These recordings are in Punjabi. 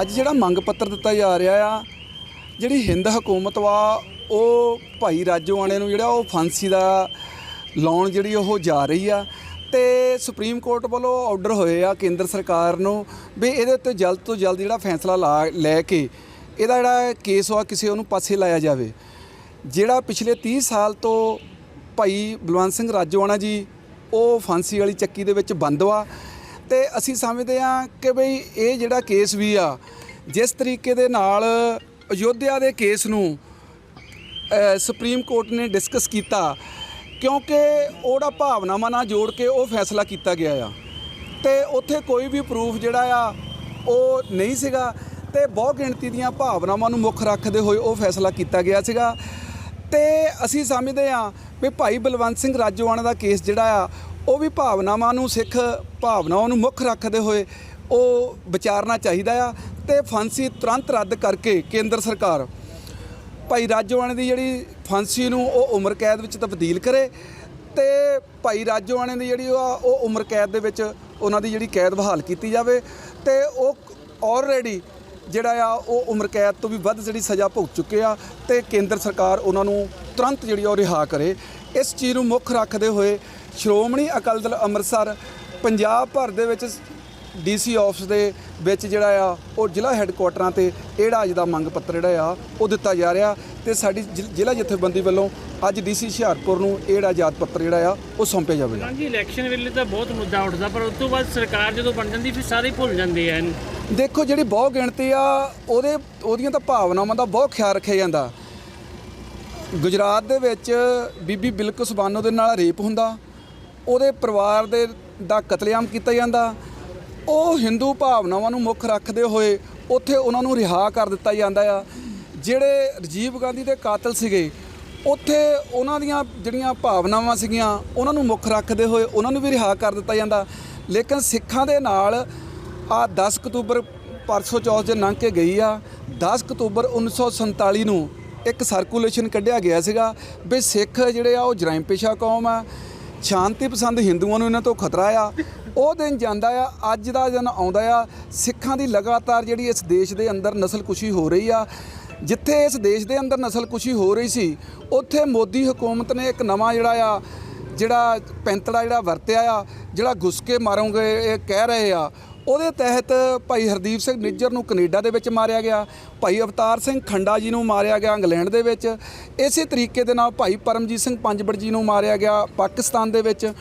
ਅੱਜ ਜਿਹੜਾ ਮੰਗ ਪੱਤਰ ਦਿੱਤਾ ਜਾ ਰਿਹਾ ਆ, ਜਿਹੜੀ ਹਿੰਦ ਹਕੂਮਤ ਵਾ, ਉਹ ਭਾਈ ਰਾਜੋਆਣੇ ਨੂੰ ਜਿਹੜਾ ਉਹ ਫਾਂਸੀ ਦਾ ਲਾਉਣ ਜਿਹੜੀ ਉਹ ਜਾ ਰਹੀ ਆ ਤੇ ਸੁਪਰੀਮ ਕੋਰਟ ਵੱਲੋਂ ਆਰਡਰ ਹੋਏ ਆ ਕੇਂਦਰ ਸਰਕਾਰ ਨੂੰ ਵੀ ਇਹਦੇ ਉੱਤੇ ਜਲਦ ਤੋਂ ਜਲਦ ਜਿਹੜਾ ਫੈਸਲਾ ਲਾ, ਲੈ ਕੇ ਇਹਦਾ ਜਿਹੜਾ ਕੇਸ ਵਾ ਕਿਸੇ ਉਹਨੂੰ ਪਾਸੇ ਲਾਇਆ ਜਾਵੇ। ਜਿਹੜਾ ਪਿਛਲੇ 30 ਸਾਲ ਤੋਂ ਭਾਈ ਬਲਵੰਤ ਸਿੰਘ ਰਾਜੋਆਣਾ ਜੀ, ਉਹ ਫਾਂਸੀ ਵਾਲੀ ਚੱਕੀ ਦੇ ਵਿੱਚ ਬੰਦ ਵਾ। ਤੇ ਅਸੀਂ ਸਮਝਦੇ ਹਾਂ ਕਿ ਬਈ ਇਹ ਜਿਹੜਾ ਕੇਸ ਵੀ ਆ, ਜਿਸ ਤਰੀਕੇ ਦੇ ਨਾਲ ਅਯੋਧਿਆ ਦੇ ਕੇਸ ਨੂੰ ਸੁਪਰੀਮ ਕੋਰਟ ਨੇ ਡਿਸਕਸ ਕੀਤਾ, ਕਿਉਂਕਿ ਉਹਦਾ ਭਾਵਨਾਵਾਂ ਨਾਲ ਜੋੜ ਕੇ ਉਹ ਫੈਸਲਾ ਕੀਤਾ ਗਿਆ ਆ। ਤੇ ਉੱਥੇ ਕੋਈ ਵੀ ਪ੍ਰੂਫ ਜਿਹੜਾ ਆ, ਉਹ ਨਹੀਂ ਸੀਗਾ ਤੇ ਬਹੁ ਗਿਣਤੀ ਦੀਆਂ ਭਾਵਨਾਵਾਂ ਨੂੰ ਮੁੱਖ ਰੱਖਦੇ ਹੋਏ ਉਹ ਫੈਸਲਾ ਕੀਤਾ ਗਿਆ ਸੀਗਾ। ਤੇ ਅਸੀਂ ਸਮਝਦੇ ਹਾਂ ਵੀ ਭਾਈ ਬਲਵੰਤ ਸਿੰਘ ਰਾਜੋਆਣਾ ਦਾ ਕੇਸ ਜਿਹੜਾ ਆ ਉਹ ਵੀ ਭਾਵਨਾਵਾਂ ਨੂੰ, ਸਿੱਖ ਭਾਵਨਾਵਾਂ ਨੂੰ ਮੁੱਖ ਰੱਖਦੇ ਹੋਏ ਉਹ ਵਿਚਾਰਨਾ ਚਾਹੀਦਾ ਆ ਤੇ ਫਾਂਸੀ ਤੁਰੰਤ ਰੱਦ ਕਰਕੇ ਕੇਂਦਰ ਸਰਕਾਰ ਭਾਈ ਰਾਜੋਆਣੇ ਦੀ ਜਿਹੜੀ ਫਾਂਸੀ ਨੂੰ ਉਹ ਉਮਰ ਕੈਦ ਵਿੱਚ ਤਬਦੀਲ ਕਰੇ ਤੇ ਭਾਈ ਰਾਜੋਆਣੇ ਦੀ ਜਿਹੜੀ ਉਹ ਆ, ਉਹ ਉਮਰ ਕੈਦ ਦੇ ਵਿੱਚ ਉਹਨਾਂ ਦੀ ਜਿਹੜੀ ਕੈਦ ਬਹਾਲ ਕੀਤੀ ਜਾਵੇ ਤੇ ਉਹ ਆਲਰੇਡੀ ਜਿਹੜਾ ਆ, ਉਹ ਉਮਰ ਕੈਦ ਤੋਂ ਵੀ ਵੱਧ ਜਿਹੜੀ ਸਜ਼ਾ ਭੁਗਤ ਚੁੱਕੇ ਆ ਤੇ ਕੇਂਦਰ ਸਰਕਾਰ ਉਹਨਾਂ ਨੂੰ ਤੁਰੰਤ ਜਿਹੜੀ ਆ, ਉਹ ਰਿਹਾ ਕਰੇ। ਇਸ ਚੀਜ਼ ਨੂੰ ਮੁੱਖ ਰੱਖਦੇ ਹੋਏ ਸ਼੍ਰੋਮਣੀ ਅਕਾਲੀ ਦਲ ਅੰਮ੍ਰਿਤਸਰ ਪੰਜਾਬ ਭਰ ਦੇ ਵਿੱਚ ਡੀਸੀ ਆਫਿਸ ਦੇ ਵਿੱਚ ਜਿਹੜਾ ਆ ਉਹ ਜ਼ਿਲ੍ਹਾ ਹੈੱਡਕੁਆਟਰਾਂ ਤੇ ਇਹੜਾ ਅੱਜ ਦਾ ਮੰਗ ਪੱਤਰ ਜਿਹੜਾ ਆ ਉਹ ਦਿੱਤਾ ਜਾ ਰਿਹਾ ਤੇ ਸਾਡੀ ਜ਼ਿ- ਜ਼ਿਲ੍ਹਾ ਜਥੇਬੰਦੀ ਵੱਲੋਂ ਅੱਜ ਡੀਸੀ ਹੁਸ਼ਿਆਰਪੁਰ ਨੂੰ ਇਹੜਾ ਯਾਦ ਪੱਤਰ ਜਿਹੜਾ ਆ ਉਹ ਸੌਂਪਿਆ ਜਾਵੇਗਾ। ਹਾਂਜੀ ਇਲੈਕਸ਼ਨ ਵੇਲੇ ਤਾਂ ਬਹੁਤ ਮੁੱਦਾ ਉੱਠਦਾ ਪਰ ਉਸ ਤੋਂ ਬਾਅਦ ਸਰਕਾਰ ਜਦੋਂ ਬਣ ਜਾਂਦੀ ਫਿਰ ਸਾਰੇ ਭੁੱਲ ਜਾਂਦੇ ਆ ਦੇਖੋ ਜਿਹੜੀ ਬਹੁ ਗਿਣਤੀ ਆ ਉਹਦੇ ਉਹਦੀਆਂ ਤਾਂ ਭਾਵਨਾਵਾਂ ਦਾ ਬਹੁਤ ਖਿਆਲ ਰੱਖਿਆ ਜਾਂਦਾ। ਗੁਜਰਾਤ ਦੇ ਵਿੱਚ ਬੀਬੀ ਬਿਲਕਿਸ ਬਾਨੋ ਦੇ ਨਾਲ ਰੇਪ ਹੁੰਦਾ ਉਹਦੇ ਪਰਿਵਾਰ ਦੇ ਦਾ ਕਤਲੇਆਮ ਕੀਤਾ ਜਾਂਦਾ। ਉਹ ਹਿੰਦੂ ਭਾਵਨਾਵਾਂ ਨੂੰ ਮੁੱਖ ਰੱਖਦੇ ਹੋਏ ਉੱਥੇ ਉਹਨਾਂ ਨੂੰ ਰਿਹਾ ਕਰ ਦਿੱਤਾ ਜਾਂਦਾ ਆ। ਜਿਹੜੇ ਰਜੀਵ ਗਾਂਧੀ ਦੇ ਕਾਤਲ ਸੀਗੇ, ਉੱਥੇ ਉਹਨਾਂ ਦੀਆਂ ਜਿਹੜੀਆਂ ਭਾਵਨਾਵਾਂ ਸੀਗੀਆਂ, ਉਹਨਾਂ ਨੂੰ ਮੁੱਖ ਰੱਖਦੇ ਹੋਏ ਉਹਨਾਂ ਨੂੰ ਵੀ ਰਿਹਾ ਕਰ ਦਿੱਤਾ ਜਾਂਦਾ। ਲੇਕਿਨ ਸਿੱਖਾਂ ਦੇ ਨਾਲ ਆ 10 ਅਕਤੂਬਰ ਪਰਸੋਂ ਚੌਥ ਜੇ ਲੰਘ ਕੇ ਗਈ ਆ। 10 ਅਕਤੂਬਰ 1947 ਨੂੰ ਇੱਕ ਸਰਕੂਲੇਸ਼ਨ ਕੱਢਿਆ ਗਿਆ ਸੀਗਾ ਵੀ ਸਿੱਖ ਜਿਹੜੇ ਆ ਉਹ ਜਰਾਇਮ ਪੇਸ਼ਾ ਕੌਮ ਆ। ਸ਼ਾਂਤੀ ਪਸੰਦ ਹਿੰਦੂਆਂ ਨੂੰ ਇਹਨਾਂ ਤੋਂ ਖਤਰਾ ਆ। ਉਹ ਦਿਨ ਜਾਂਦਾ ਆ, ਅੱਜ ਦਾ ਦਿਨ ਆਉਂਦਾ ਆ। ਸਿੱਖਾਂ ਦੀ ਲਗਾਤਾਰ ਜਿਹੜੀ ਇਸ ਦੇਸ਼ ਦੇ ਅੰਦਰ ਨਸਲਕੁਸ਼ੀ ਹੋ ਰਹੀ ਆ, ਜਿੱਥੇ ਇਸ ਦੇਸ਼ ਦੇ ਅੰਦਰ ਨਸਲਕੁਸ਼ੀ ਹੋ ਰਹੀ ਸੀ, ਉੱਥੇ ਮੋਦੀ ਹਕੂਮਤ ਨੇ ਇੱਕ ਨਵਾਂ ਜਿਹੜਾ ਆ, ਜਿਹੜਾ ਪੈਂਤੜਾ ਜਿਹੜਾ ਵਰਤਿਆ ਆ, ਜਿਹੜਾ ਘੁਸ ਕੇ ਮਾਰੋਗੇ, ਇਹ ਕਹਿ ਰਹੇ ਆ ਉਹਦੇ ਤਹਿਤ ਭਾਈ ਹਰਦੀਪ ਸਿੰਘ ਨਿੱਜਰ ਨੂੰ ਕੈਨੇਡਾ ਦੇ ਵਿੱਚ ਮਾਰਿਆ ਗਿਆ, ਭਾਈ ਅਵਤਾਰ ਸਿੰਘ ਖੰਡਾ ਜੀ ਨੂੰ ਮਾਰਿਆ ਗਿਆ ਇੰਗਲੈਂਡ ਦੇ ਵਿੱਚ, ਇਸੇ ਤਰੀਕੇ ਦੇ ਨਾਲ ਭਾਈ ਪਰਮਜੀਤ ਸਿੰਘ ਪੰਜਬੜ ਜੀ ਨੂੰ ਮਾਰਿਆ ਗਿਆ ਪਾਕਿਸਤਾਨ ਦੇ ਵਿੱਚ,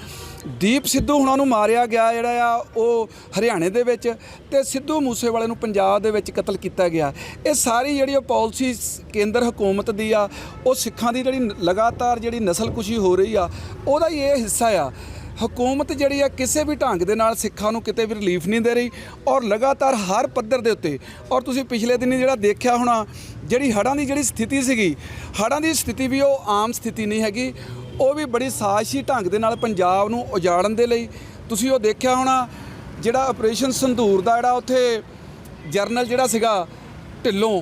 ਦੀਪ ਸਿੱਧੂ ਹੁਣਾਂ ਨੂੰ ਮਾਰਿਆ ਗਿਆ ਜਿਹੜਾ ਆ ਉਹ ਹਰਿਆਣੇ ਦੇ ਵਿੱਚ ਤੇ ਸਿੱਧੂ ਮੂਸੇਵਾਲੇ ਨੂੰ ਪੰਜਾਬ ਦੇ ਵਿੱਚ ਕਤਲ ਕੀਤਾ ਗਿਆ। ਇਹ ਸਾਰੀ ਜਿਹੜੀ ਉਹ ਪਾਲਿਸੀ ਕੇਂਦਰ ਹਕੂਮਤ ਦੀ ਆ, ਉਹ ਸਿੱਖਾਂ ਦੀ ਜਿਹੜੀ ਲਗਾਤਾਰ ਜਿਹੜੀ ਨਸਲਕੁਸ਼ੀ ਹੋ ਰਹੀ ਆ, ਉਹਦਾ ਹੀ ਇਹ ਹਿੱਸਾ ਆ। ਹਕੂਮਤ ਜਿਹੜੀ ਆ ਕਿਸੇ ਵੀ ਢੰਗ ਦੇ ਨਾਲ ਸਿੱਖਾਂ ਨੂੰ ਕਿਤੇ ਵੀ ਰਿਲੀਫ ਨਹੀਂ ਦੇ ਰਹੀ ਔਰ ਲਗਾਤਾਰ ਹਰ ਪੱਧਰ ਦੇ ਉੱਤੇ, ਔਰ ਤੁਸੀਂ ਪਿਛਲੇ ਦਿਨੀ ਜਿਹੜਾ ਦੇਖਿਆ ਹੋਣਾ, ਜਿਹੜੀ ਹੜ੍ਹਾਂ ਦੀ ਜਿਹੜੀ ਸਥਿਤੀ ਸੀਗੀ, ਹੜ੍ਹਾਂ ਦੀ ਸਥਿਤੀ ਵੀ ਉਹ ਆਮ ਸਥਿਤੀ ਨਹੀਂ ਹੈਗੀ, ਉਹ ਵੀ ਬੜੀ ਸਾਜਸ਼ੀ ਢੰਗ ਦੇ ਨਾਲ ਪੰਜਾਬ ਨੂੰ ਉਜਾੜਨ ਦੇ ਲਈ। ਤੁਸੀਂ ਉਹ ਦੇਖਿਆ ਹੋਣਾ, ਜਿਹੜਾ ਆਪਰੇਸ਼ਨ ਸੰਧੂਰ ਦਾ ਜਿਹੜਾ ਉੱਥੇ ਜਰਨਲ ਜਿਹੜਾ ਸੀਗਾ ਢਿੱਲੋਂ,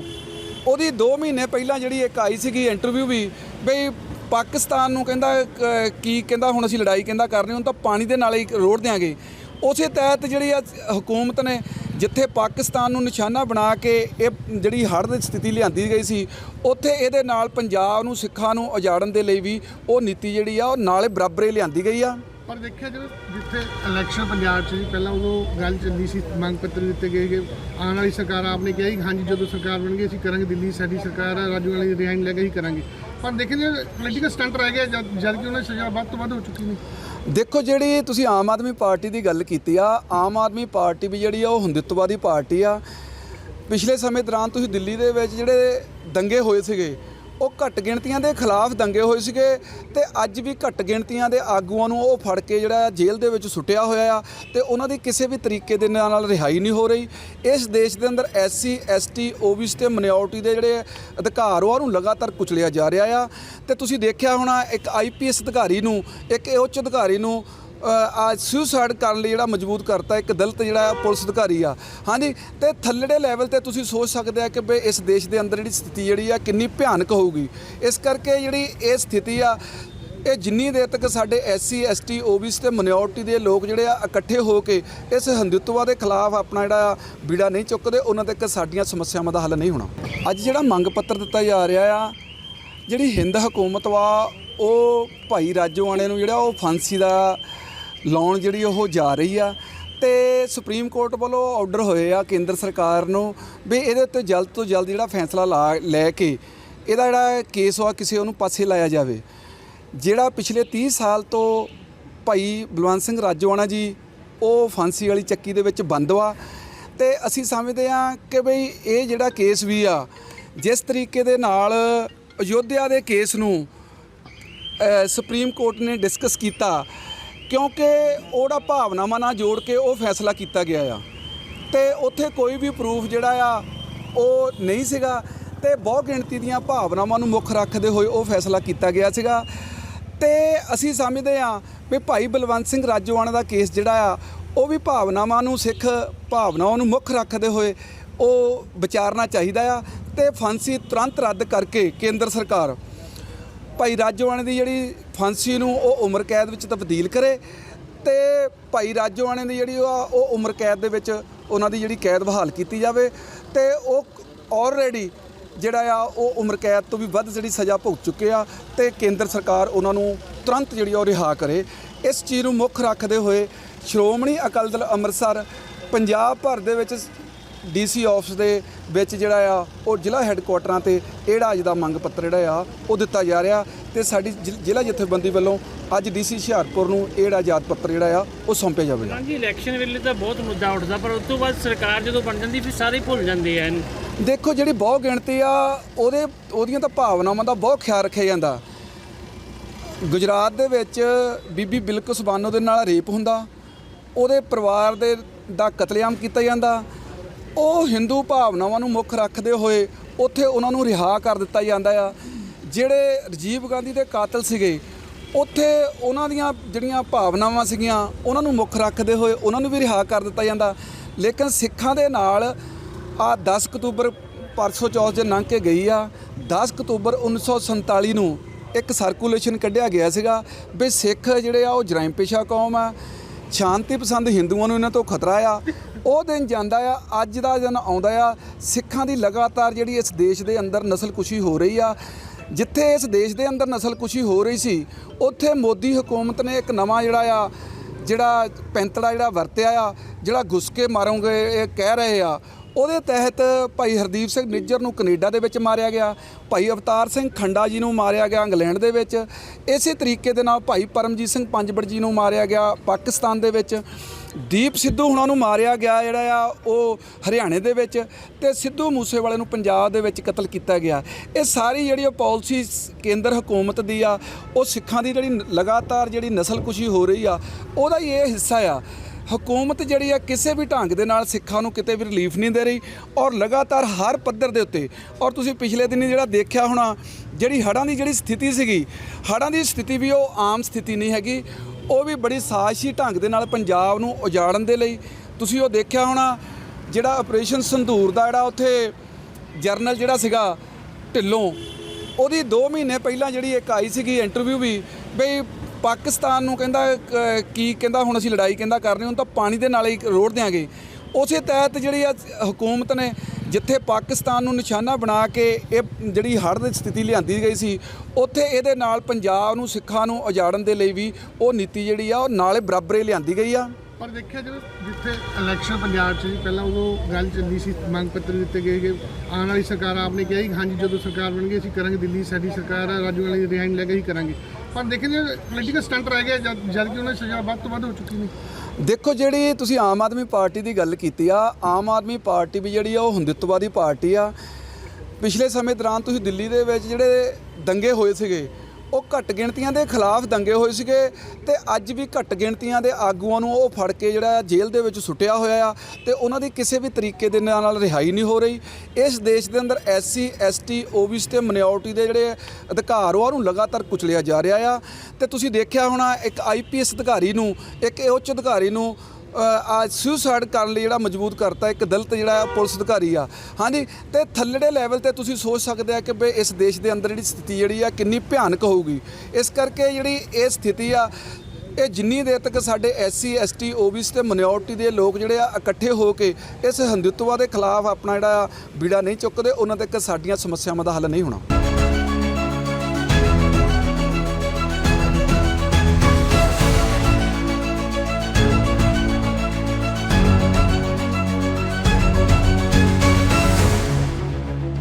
ਉਹਦੀ 2 ਮਹੀਨੇ ਪਹਿਲਾਂ ਜਿਹੜੀ ਇੱਕ ਆਈ ਸੀਗੀ ਇੰਟਰਵਿਊ ਵੀ, ਬਈ ਪਾਕਿਸਤਾਨ ਨੂੰ ਕਹਿੰਦਾ ਕ- ਕੀ ਕਹਿੰਦਾ, ਹੁਣ ਅਸੀਂ ਲੜਾਈ ਕਹਿੰਦਾ ਕਰਨੀ ਹੁਣ ਤਾਂ ਪਾਣੀ ਦੇ ਨਾਲ ਹੀ ਰੋੜ ਦਿਆਂਗੇ। ਉਸੇ ਤਹਿਤ ਜਿਹੜੀ ਆ ਹਕੂਮਤ ਨੇ ਜਿੱਥੇ ਪਾਕਿਸਤਾਨ ਨੂੰ ਨਿਸ਼ਾਨਾ ਬਣਾ ਕੇ ਇਹ ਜਿਹੜੀ ਹੜ੍ਹ ਦੀ ਸਥਿਤੀ ਲਿਆਂਦੀ ਗਈ ਸੀ, ਉੱਥੇ ਇਹਦੇ ਨਾਲ ਪੰਜਾਬ ਨੂੰ, ਸਿੱਖਾਂ ਨੂੰ ਉਜਾੜਨ ਦੇ ਲਈ ਵੀ ਉਹ ਨੀਤੀ ਜਿਹੜੀ ਆ, ਉਹ ਨਾਲੇ ਬਰਾਬਰੇ ਲਿਆਂਦੀ ਗਈ ਆ। ਪਰ ਦੇਖਿਆ ਜਦੋਂ ਜਿੱਥੇ ਇਲੈਕਸ਼ਨ ਪੰਜਾਬ 'ਚ ਸੀ, ਪਹਿਲਾਂ ਉਦੋਂ ਗੱਲ ਚੱਲੀ ਸੀ, ਮੰਗ ਪੱਤਰ ਦਿੱਤੇ ਗਏ ਕਿ ਆਉਣ ਵਾਲੀ ਸਰਕਾਰ ਆਪਨੇ ਕਿਹਾ ਕਿ ਹਾਂਜੀ, ਜਦੋਂ ਸਰਕਾਰ ਬਣ ਗਈ ਅਸੀਂ ਕਰਾਂਗੇ ਦਿੱਲੀ, ਸਾਡੀ ਸਰਕਾਰ ਆ, ਰਾਜੂ ਵਾਲੀ ਰਿਹਾਈ ਲੈ ਕੇ ਹੀ ਕਰਾਂਗੇ। ਪਰ ਦੇਖਿਆ ਪੋਲੀਟੀਕਲ ਸਟੰਟ ਰਹਿ ਗਿਆ ਜਦ ਜਦ ਉਹਨਾਂ ਦੀ ਸਜ਼ਾ ਵੱਧ ਤੋਂ ਵੱਧ ਹੋ ਚੁੱਕੀ ਨੇ ਦੇਖੋ ਜਿਹੜੀ ਤੁਸੀਂ ਆਮ ਆਦਮੀ ਪਾਰਟੀ ਦੀ ਗੱਲ ਕੀਤੀ ਆ, ਆਮ ਆਦਮੀ ਪਾਰਟੀ ਵੀ ਜਿਹੜੀ ਆ ਉਹ ਹਿੰਦੁੱਤਵਾਦੀ ਪਾਰਟੀ ਆ। ਪਿਛਲੇ ਸਮੇਂ ਦੌਰਾਨ ਤੁਸੀਂ ਦਿੱਲੀ ਦੇ ਵਿੱਚ ਜਿਹੜੇ ਦੰਗੇ ਹੋਏ ਸੀਗੇ ਉਹ ਘੱਟ ਗਿਣਤੀਆਂ ਦੇ ਖਿਲਾਫ ਦੰਗੇ ਹੋਏ ਸੀਗੇ ਤੇ ਅੱਜ ਵੀ ਘੱਟ ਗਿਣਤੀਆਂ ਦੇ ਆਗੂਆਂ ਨੂੰ ਉਹ ਫੜ ਕੇ ਜਿਹੜਾ ਜੇਲ੍ਹ ਦੇ ਵਿੱਚ ਸੁੱਟਿਆ ਹੋਇਆ ਆ ਤੇ ਉਹਨਾਂ ਦੀ ਕਿਸੇ ਵੀ ਤਰੀਕੇ ਦੇ ਨਾਲ ਰਿਹਾਈ ਨਹੀਂ ਹੋ ਰਹੀ। ਇਸ ਦੇਸ਼ ਦੇ ਅੰਦਰ ਐਸਸੀ, ਐਸਟੀ ਓਬੀਸੀ ਤੇ ਮਿਨੋਰਟੀ ਦੇ ਜਿਹੜੇ ਅਧਿਕਾਰ ਉਹਨਾਂ ਨੂੰ ਲਗਾਤਾਰ ਕੁਚਲਿਆ ਜਾ ਰਿਹਾ ਆ। ਤੇ ਤੁਸੀਂ ਦੇਖਿਆ ਹੋਣਾ ਇੱਕ ਆਈਪੀਐਸ ਅਧਿਕਾਰੀ ਨੂੰ, ਇੱਕ ਉੱਚ ਅਧਿਕਾਰੀ ਨੂੰ ਆ ਸੁਸਾਈਡ ਕਰਨ ਲਈ ਜਿਹੜਾ ਮਜ਼ਬੂਤ ਕਰਤਾ ਇੱਕ ਦਲਿਤ ਜਿਹੜਾ ਆ ਪੁਲਿਸ ਅਧਿਕਾਰੀ ਆ। ਹਾਂਜੀ, ਤੇ ਥੱਲੜੇ ਲੈਵਲ ਤੇ ਤੁਸੀਂ ਸੋਚ ਸਕਦੇ ਆ ਕਿ ਬਈ ਇਸ ਦੇਸ਼ ਦੇ ਅੰਦਰ ਜਿਹੜੀ ਸਥਿਤੀ ਜਿਹੜੀ ਆ ਕਿੰਨੀ ਭਿਆਨਕ ਹੋਊਗੀ। ਇਸ ਕਰਕੇ ਜਿਹੜੀ ਇਹ ਸਥਿਤੀ ਆ, ਇਹ ਜਿੰਨੀ ਦੇਰ ਤੱਕ ਸਾਡੇ ਐਸਸੀ, ਐਸਟੀ, ਓਬੀਸੀ ਤੇ ਮਿਨੋਰਟੀ ਦੇ ਲੋਕ ਜਿਹੜੇ ਆ ਇਕੱਠੇ ਹੋ ਕੇ ਇਸ ਹਿੰਦੂਤਵਾ ਦੇ ਖਿਲਾਫ ਆਪਣਾ ਜਿਹੜਾ ਬੀੜਾ ਨਹੀਂ ਚੁੱਕਦੇ, ਉਹਨਾਂ ਤੱਕ ਸਾਡੀਆਂ ਸਮੱਸਿਆਵਾਂ ਦਾ ਹੱਲ ਨਹੀਂ ਹੋਣਾ। ਅੱਜ ਜਿਹੜਾ ਮੰਗ ਪੱਤਰ ਦਿੱਤਾ ਜਾ ਰਿਹਾ ਆ, ਜਿਹੜੀ ਹਿੰਦ ਹਕੂਮਤ ਵਾ, ਉਹ ਭਾਈ ਰਾਜੋਆਣੇ ਨੂੰ ਜਿਹੜਾ ਉਹ ਫਾਂਸੀ ਦਾ ਲਾਉਣ ਜਿਹੜੀ ਉਹ ਜਾ ਰਹੀ ਆ ਤੇ ਸੁਪਰੀਮ ਕੋਰਟ ਵੱਲੋਂ ਆਰਡਰ ਹੋਏ ਆ ਕੇਂਦਰ ਸਰਕਾਰ ਨੂੰ ਵੀ ਇਹਦੇ ਉੱਤੇ ਜਲਦ ਤੋਂ ਜਲਦ ਜਿਹੜਾ ਫੈਸਲਾ ਲਾ ਲੈ ਕੇ ਇਹਦਾ ਜਿਹੜਾ ਕੇਸ ਆ ਕਿਸੇ ਉਹਨੂੰ ਪਾਸੇ ਲਾਇਆ ਜਾਵੇ। ਜਿਹੜਾ ਪਿਛਲੇ 30 ਸਾਲ ਤੋਂ ਭਾਈ ਬਲਵੰਤ ਸਿੰਘ ਰਾਜੋਆਣਾ ਜੀ ਉਹ ਫਾਂਸੀ ਵਾਲੀ ਚੱਕੀ ਦੇ ਵਿੱਚ ਬੰਦ ਵਾ ਤੇ ਅਸੀਂ ਸਮਝਦੇ ਹਾਂ ਕਿ ਬਈ ਇਹ ਜਿਹੜਾ ਕੇਸ ਵੀ ਆ, ਜਿਸ ਤਰੀਕੇ ਦੇ ਨਾਲ ਅਯੋਧਿਆ ਦੇ ਕੇਸ ਨੂੰ ਸੁਪਰੀਮ ਕੋਰਟ ਨੇ ਡਿਸਕਸ ਕੀਤਾ ਕਿਉਂਕਿ ਉਹਦਾ ਭਾਵਨਾਵਾਂ ਨਾਲ ਜੋੜ ਕੇ ਉਹ ਫੈਸਲਾ ਕੀਤਾ ਗਿਆ ਆ। ਤੇ ਉੱਥੇ ਕੋਈ ਵੀ ਪ੍ਰੂਫ ਜਿਹੜਾ ਆ, ਉਹ ਨਹੀਂ ਸੀਗਾ। ਤੇ ਬਹੁ ਗਿਣਤੀ ਦੀਆਂ ਭਾਵਨਾਵਾਂ ਨੂੰ ਮੁੱਖ ਰੱਖਦੇ ਹੋਏ ਉਹ ਫੈਸਲਾ ਕੀਤਾ ਗਿਆ ਸੀਗਾ। ਤੇ ਅਸੀਂ ਸਮਝਦੇ ਹਾਂ ਵੀ ਭਾਈ ਬਲਵੰਤ ਸਿੰਘ ਰਾਜੋਆਣਾ ਦਾ ਕੇਸ ਜਿਹੜਾ ਆ, ਉਹ ਵੀ ਭਾਵਨਾਵਾਂ ਨੂੰ, ਸਿੱਖ ਭਾਵਨਾਵਾਂ ਨੂੰ ਮੁੱਖ ਰੱਖਦੇ ਹੋਏ ਉਹ ਵਿਚਾਰਨਾ ਚਾਹੀਦਾ ਆ ਤੇ ਫਾਂਸੀ ਤੁਰੰਤ ਰੱਦ ਕਰਕੇ ਕੇਂਦਰ ਸਰਕਾਰ, ਭਾਈ ਰਾਜੋਆਣੇ ਦੀ ਜਿਹੜੀ ਫਾਂਸੀ ਨੂੰ ਉਹ ਉਮਰ ਕੈਦ ਵਿੱਚ ਤਬਦੀਲ ਕਰੇ ਤੇ ਭਾਈ ਰਾਜੋਆਣੇ ਦੀ ਜਿਹੜੀ ਉਹ ਆ, ਉਹ ਉਮਰ ਕੈਦ ਦੇ ਵਿੱਚ ਉਹਨਾਂ ਦੀ ਜਿਹੜੀ ਕੈਦ ਬਹਾਲ ਕੀਤੀ ਜਾਵੇ ਤੇ ਉਹ ਆਲਰੇਡੀ ਜਿਹੜਾ ਆ, ਉਹ ਉਮਰ ਕੈਦ ਤੋਂ ਵੀ ਵੱਧ ਜਿਹੜੀ ਸਜ਼ਾ ਭੁਗਤ ਚੁੱਕੇ ਆ ਤੇ ਕੇਂਦਰ ਸਰਕਾਰ ਉਹਨਾਂ ਨੂੰ ਤੁਰੰਤ ਜਿਹੜੀ ਆ, ਉਹ ਰਿਹਾ ਕਰੇ। ਇਸ ਚੀਜ਼ ਨੂੰ ਮੁੱਖ ਰੱਖਦੇ ਹੋਏ ਸ਼੍ਰੋਮਣੀ ਅਕਾਲੀ ਦਲ ਅੰਮ੍ਰਿਤਸਰ ਪੰਜਾਬ ਭਰ ਦੇ ਵਿੱਚ ਡੀਸੀ ਆਫਿਸ ਦੇ ਵਿੱਚ ਜਿਹੜਾ ਆ ਉਹ ਜ਼ਿਲ੍ਹਾ ਹੈੱਡਕੁਆਟਰਾਂ ਤੇ ਇਹੜਾ ਅੱਜ ਦਾ ਮੰਗ ਪੱਤਰ ਜਿਹੜਾ ਆ ਉਹ ਦਿੱਤਾ ਜਾ ਰਿਹਾ। ਤੇ ਸਾਡੀ ਜ਼ਿਲ੍ਹਾ ਜਥੇਬੰਦੀ ਵੱਲੋਂ ਅੱਜ ਡੀਸੀ ਹੁਸ਼ਿਆਰਪੁਰ ਨੂੰ ਇਹੜਾ ਯਾਦ ਪੱਤਰ ਜਿਹੜਾ ਆ ਉਹ ਸੌਂਪਿਆ ਜਾਵੇਗਾ। ਹਾਂਜੀ ਇਲੈਕਸ਼ਨ ਵੇਲੇ ਤਾਂ ਬਹੁਤ ਮੁੱਦਾ ਉੱਠਦਾ ਪਰ ਉਸ ਤੋਂ ਬਾਅਦ ਸਰਕਾਰ ਜਦੋਂ ਬਣ ਜਾਂਦੀ ਫਿਰ ਸਾਰੇ ਭੁੱਲ ਜਾਂਦੇ ਆ ਇਹਨੂੰ। ਦੇਖੋ ਜਿਹੜੀ ਬਹੁ ਗਿਣਤੀ ਆ ਉਹਦੇ ਉਹਦੀਆਂ ਤਾਂ ਭਾਵਨਾਵਾਂ ਦਾ ਬਹੁਤ ਖਿਆਲ ਰੱਖਿਆ ਜਾਂਦਾ। ਗੁਜਰਾਤ ਦੇ ਵਿੱਚ ਬੀਬੀ ਬਿਲਕਿਸ ਬਾਨੋ ਦੇ ਨਾਲ ਰੇਪ ਹੁੰਦਾ ਉਹਦੇ ਪਰਿਵਾਰ ਦੇ ਦਾ ਕਤਲੇਆਮ ਕੀਤਾ ਜਾਂਦਾ ਉਹ ਹਿੰਦੂ ਭਾਵਨਾਵਾਂ ਨੂੰ ਮੁੱਖ ਰੱਖਦੇ ਹੋਏ ਉੱਥੇ ਉਹਨਾਂ ਨੂੰ ਰਿਹਾ ਕਰ ਦਿੱਤਾ ਜਾਂਦਾ ਆ। ਜਿਹੜੇ ਰਾਜੀਵ ਗਾਂਧੀ ਦੇ ਕਾਤਲ ਸੀਗੇ, ਉੱਥੇ ਉਹਨਾਂ ਦੀਆਂ ਜਿਹੜੀਆਂ ਭਾਵਨਾਵਾਂ ਸੀਗੀਆਂ, ਉਹਨਾਂ ਨੂੰ ਮੁੱਖ ਰੱਖਦੇ ਹੋਏ ਉਹਨਾਂ ਨੂੰ ਵੀ ਰਿਹਾ ਕਰ ਦਿੱਤਾ ਜਾਂਦਾ। ਲੇਕਿਨ ਸਿੱਖਾਂ ਦੇ ਨਾਲ ਆ 10 ਅਕਤੂਬਰ ਪਰਸੋਂ ਚੌਥ ਜੇ ਲੰਘ ਕੇ ਗਈ ਆ। 10 ਅਕਤੂਬਰ 1947 ਨੂੰ ਇੱਕ ਸਰਕੂਲੇਸ਼ਨ ਕੱਢਿਆ ਗਿਆ ਸੀਗਾ ਵੀ ਸਿੱਖ ਜਿਹੜੇ ਆ ਉਹ ਜਰਾਇਮ ਪੇਸ਼ਾ ਕੌਮ ਆ। ਸ਼ਾਂਤੀ ਪਸੰਦ ਹਿੰਦੂਆਂ ਨੂੰ ਇਹਨਾਂ ਤੋਂ ਖਤਰਾ ਆ। ਉਹ ਦਿਨ ਜਾਂਦਾ ਆ, ਅੱਜ ਦਾ ਦਿਨ ਆਉਂਦਾ ਆ। ਸਿੱਖਾਂ ਦੀ ਲਗਾਤਾਰ ਜਿਹੜੀ ਇਸ ਦੇਸ਼ ਦੇ ਅੰਦਰ ਨਸਲਕੁਸ਼ੀ ਹੋ ਰਹੀ ਆ, ਜਿੱਥੇ ਇਸ ਦੇਸ਼ ਦੇ ਅੰਦਰ ਨਸਲਕੁਸ਼ੀ ਹੋ ਰਹੀ ਸੀ, ਉੱਥੇ ਮੋਦੀ ਹਕੂਮਤ ਨੇ ਇੱਕ ਨਵਾਂ ਜਿਹੜਾ ਆ, ਜਿਹੜਾ ਪੈਂਤੜਾ ਜਿਹੜਾ ਵਰਤਿਆ ਆ, ਜਿਹੜਾ ਘੁਸ ਕੇ ਮਾਰੋਗੇ ਇਹ ਕਹਿ ਰਹੇ ਆ ਉਹਦੇ ਤਹਿਤ ਭਾਈ ਹਰਦੀਪ ਸਿੰਘ ਨਿੱਜਰ ਨੂੰ ਕੈਨੇਡਾ ਦੇ ਵਿੱਚ ਮਾਰਿਆ ਗਿਆ, ਭਾਈ ਅਵਤਾਰ ਸਿੰਘ ਖੰਡਾ ਜੀ ਨੂੰ ਮਾਰਿਆ ਗਿਆ ਇੰਗਲੈਂਡ ਦੇ ਵਿੱਚ, ਇਸੇ ਤਰੀਕੇ ਦੇ ਨਾਲ ਭਾਈ ਪਰਮਜੀਤ ਸਿੰਘ ਪੰਜਬੜ ਜੀ ਨੂੰ ਮਾਰਿਆ ਗਿਆ ਪਾਕਿਸਤਾਨ ਦੇ ਵਿੱਚ, ਦੀਪ ਸਿੱਧੂ ਹੁਣਾਂ ਨੂੰ ਮਾਰਿਆ ਗਿਆ ਜਿਹੜਾ ਆ ਉਹ ਹਰਿਆਣੇ ਦੇ ਵਿੱਚ ਤੇ ਸਿੱਧੂ ਮੂਸੇਵਾਲੇ ਨੂੰ ਪੰਜਾਬ ਦੇ ਵਿੱਚ ਕਤਲ ਕੀਤਾ ਗਿਆ। ਇਹ ਸਾਰੀ ਜਿਹੜੀ ਉਹ ਪਾਲਿਸੀ ਕੇਂਦਰ ਹਕੂਮਤ ਦੀ ਆ, ਉਹ ਸਿੱਖਾਂ ਦੀ ਜਿਹੜੀ ਲਗਾਤਾਰ ਜਿਹੜੀ ਨਸਲਕੁਸ਼ੀ ਹੋ ਰਹੀ ਆ, ਉਹਦਾ ਹੀ ਇਹ ਹਿੱਸਾ ਆ। ਹਕੂਮਤ ਜਿਹੜੀ ਆ ਕਿਸੇ ਵੀ ਢੰਗ ਦੇ ਨਾਲ ਸਿੱਖਾਂ ਨੂੰ ਕਿਤੇ ਵੀ ਰਿਲੀਫ ਨਹੀਂ ਦੇ ਰਹੀ ਔਰ ਲਗਾਤਾਰ ਹਰ ਪੱਧਰ ਦੇ ਉੱਤੇ, ਔਰ ਤੁਸੀਂ ਪਿਛਲੇ ਦਿਨੀ ਜਿਹੜਾ ਦੇਖਿਆ ਹੋਣਾ, ਜਿਹੜੀ ਹੜ੍ਹਾਂ ਦੀ ਜਿਹੜੀ ਸਥਿਤੀ ਸੀਗੀ, ਹੜ੍ਹਾਂ ਦੀ ਸਥਿਤੀ ਵੀ ਉਹ ਆਮ ਸਥਿਤੀ ਨਹੀਂ ਹੈਗੀ, ਉਹ ਵੀ ਬੜੀ ਸਾਜਸ਼ੀ ਢੰਗ ਦੇ ਨਾਲ ਪੰਜਾਬ ਨੂੰ ਉਜਾੜਨ ਦੇ ਲਈ। ਤੁਸੀਂ ਉਹ ਦੇਖਿਆ ਹੋਣਾ, ਜਿਹੜਾ ਆਪਰੇਸ਼ਨ ਸੰਧੂਰ ਦਾ ਜਿਹੜਾ ਉੱਥੇ ਜਰਨਲ ਜਿਹੜਾ ਸੀਗਾ ਢਿੱਲੋਂ, ਉਹਦੀ 2 ਮਹੀਨੇ ਪਹਿਲਾਂ ਜਿਹੜੀ ਇੱਕ ਆਈ ਸੀਗੀ ਇੰਟਰਵਿਊ ਵੀ, ਬਈ ਪਾਕਿਸਤਾਨ ਨੂੰ ਕਹਿੰਦਾ ਕ- ਕੀ ਕਹਿੰਦਾ, ਹੁਣ ਅਸੀਂ ਲੜਾਈ ਕਹਿੰਦਾ ਕਰਨੀ ਹੁਣ ਤਾਂ ਪਾਣੀ ਦੇ ਨਾਲ ਹੀ ਰੋੜ ਦਿਆਂਗੇ। ਉਸੇ ਤਹਿਤ ਜਿਹੜੀ ਆ ਹਕੂਮਤ ਨੇ ਜਿੱਥੇ ਪਾਕਿਸਤਾਨ ਨੂੰ ਨਿਸ਼ਾਨਾ ਬਣਾ ਕੇ ਇਹ ਜਿਹੜੀ ਹੜ੍ਹ ਦੀ ਸਥਿਤੀ ਲਿਆਂਦੀ ਗਈ ਸੀ, ਉੱਥੇ ਇਹਦੇ ਨਾਲ ਪੰਜਾਬ ਨੂੰ, ਸਿੱਖਾਂ ਨੂੰ ਉਜਾੜਨ ਦੇ ਲਈ ਵੀ ਉਹ ਨੀਤੀ ਜਿਹੜੀ ਆ, ਉਹ ਨਾਲੇ ਬਰਾਬਰੇ ਲਿਆਂਦੀ ਗਈ ਆ। ਪਰ ਦੇਖਿਆ ਜਦੋਂ ਜਿੱਥੇ ਇਲੈਕਸ਼ਨ ਪੰਜਾਬ 'ਚ ਸੀ, ਪਹਿਲਾਂ ਉਦੋਂ ਗੱਲ ਚੱਲੀ ਸੀ, ਮੰਗ ਪੱਤਰ ਦਿੱਤੇ ਗਏ ਕਿ ਆਉਣ ਵਾਲੀ ਸਰਕਾਰ ਆਪਨੇ ਕਿਹਾ ਕਿ ਹਾਂਜੀ, ਜਦੋਂ ਸਰਕਾਰ ਬਣ ਗਈ ਅਸੀਂ ਕਰਾਂਗੇ ਦਿੱਲੀ, ਸਾਡੀ ਸਰਕਾਰ ਆ, ਰਾਜੂ ਵਾਲੀ ਰਿਹਾਈ ਲੈ ਕੇ ਹੀ ਕਰਾਂਗੇ। ਪਰ ਦੇਖਿਆ ਜੇ ਪੋਲੀਟੀਕਲ ਸਟੰਟ ਰਹਿ ਗਿਆ, ਜਦ ਜਦ ਕਿ ਉਹਨਾਂ ਦੀ ਸਜ਼ਾ ਵੱਧ ਤੋਂ ਵੱਧ ਹੋ ਚੁੱਕੀ ਨੇ ਦੇਖੋ ਜਿਹੜੀ ਤੁਸੀਂ ਆਮ ਆਦਮੀ ਪਾਰਟੀ ਦੀ ਗੱਲ ਕੀਤੀ ਆ, ਆਮ ਆਦਮੀ ਪਾਰਟੀ ਵੀ ਜਿਹੜੀ ਆ, ਉਹ ਹਿੰਦੁੱਤਵਾਦੀ ਪਾਰਟੀ ਆ। ਪਿਛਲੇ ਸਮੇਂ ਦੌਰਾਨ ਤੁਸੀਂ ਦਿੱਲੀ ਦੇ ਵਿੱਚ ਜਿਹੜੇ ਦੰਗੇ ਹੋਏ ਸੀਗੇ ਉਹ ਘੱਟ ਗਿਣਤੀਆਂ ਦੇ ਖਿਲਾਫ ਦੰਗੇ ਹੋਏ ਸੀਗੇ ਤੇ ਅੱਜ ਵੀ ਘੱਟ ਗਿਣਤੀਆਂ ਦੇ ਆਗੂਆਂ ਨੂੰ ਉਹ ਫੜ ਕੇ ਜਿਹੜਾ ਜੇਲ੍ਹ ਦੇ ਵਿੱਚ ਸੁੱਟਿਆ ਹੋਇਆ ਆ ਤੇ ਉਹਨਾਂ ਦੀ ਕਿਸੇ ਵੀ ਤਰੀਕੇ ਦੇ ਨਾਲ ਰਿਹਾਈ ਨਹੀਂ ਹੋ ਰਹੀ। ਇਸ ਦੇਸ਼ ਦੇ ਅੰਦਰ ਐਸਸੀ, ਐਸਟੀ, ਓਬੀਸੀ ਤੇ ਮਿਨੋਰਟੀ ਦੇ ਜਿਹੜੇ ਅਧਿਕਾਰ ਉਹ ਨੂੰ ਲਗਾਤਾਰ ਕੁਚਲਿਆ ਜਾ ਰਿਹਾ ਆ। ਤੇ ਤੁਸੀਂ ਦੇਖਿਆ ਹੋਣਾ ਇੱਕ ਆਈਪੀਐਸ ਅਧਿਕਾਰੀ ਨੂੰ, ਇੱਕ ਉੱਚ ਅਧਿਕਾਰੀ ਨੂੰ ਆ ਸੁਸਾਈਡ ਕਰਨ ਲਈ ਜਿਹੜਾ ਮਜ਼ਬੂਤ ਕਰਤਾ, ਇੱਕ ਦਲਿਤ ਜਿਹੜਾ ਆ ਪੁਲਿਸ ਅਧਿਕਾਰੀ ਆ। ਹਾਂਜੀ, ਤੇ ਥੱਲੜੇ ਲੈਵਲ ਤੇ ਤੁਸੀਂ ਸੋਚ ਸਕਦੇ ਆ ਕਿ ਬਈ ਇਸ ਦੇਸ਼ ਦੇ ਅੰਦਰ ਜਿਹੜੀ ਸਥਿਤੀ ਜਿਹੜੀ ਆ ਕਿੰਨੀ ਭਿਆਨਕ ਹੋਊਗੀ। ਇਸ ਕਰਕੇ ਜਿਹੜੀ ਇਹ ਸਥਿਤੀ ਆ, ਇਹ ਜਿੰਨੀ ਦੇਰ ਤੱਕ ਸਾਡੇ ਐਸਸੀ ਐਸਟੀ ਓਬੀਸੀ ਤੇ ਮਿਨੋਰਟੀ ਦੇ ਲੋਕ ਜਿਹੜੇ ਆ ਇਕੱਠੇ ਹੋ ਕੇ ਇਸ ਹਿੰਦੂਤਵਾ ਦੇ ਖਿਲਾਫ ਆਪਣਾ ਜਿਹੜਾ ਬੀੜਾ ਨਹੀਂ ਚੁੱਕਦੇ, ਉਹਨਾਂ ਤੱਕ ਸਾਡੀਆਂ ਸਮੱਸਿਆਵਾਂ ਦਾ ਹੱਲ ਨਹੀਂ ਹੋਣਾ।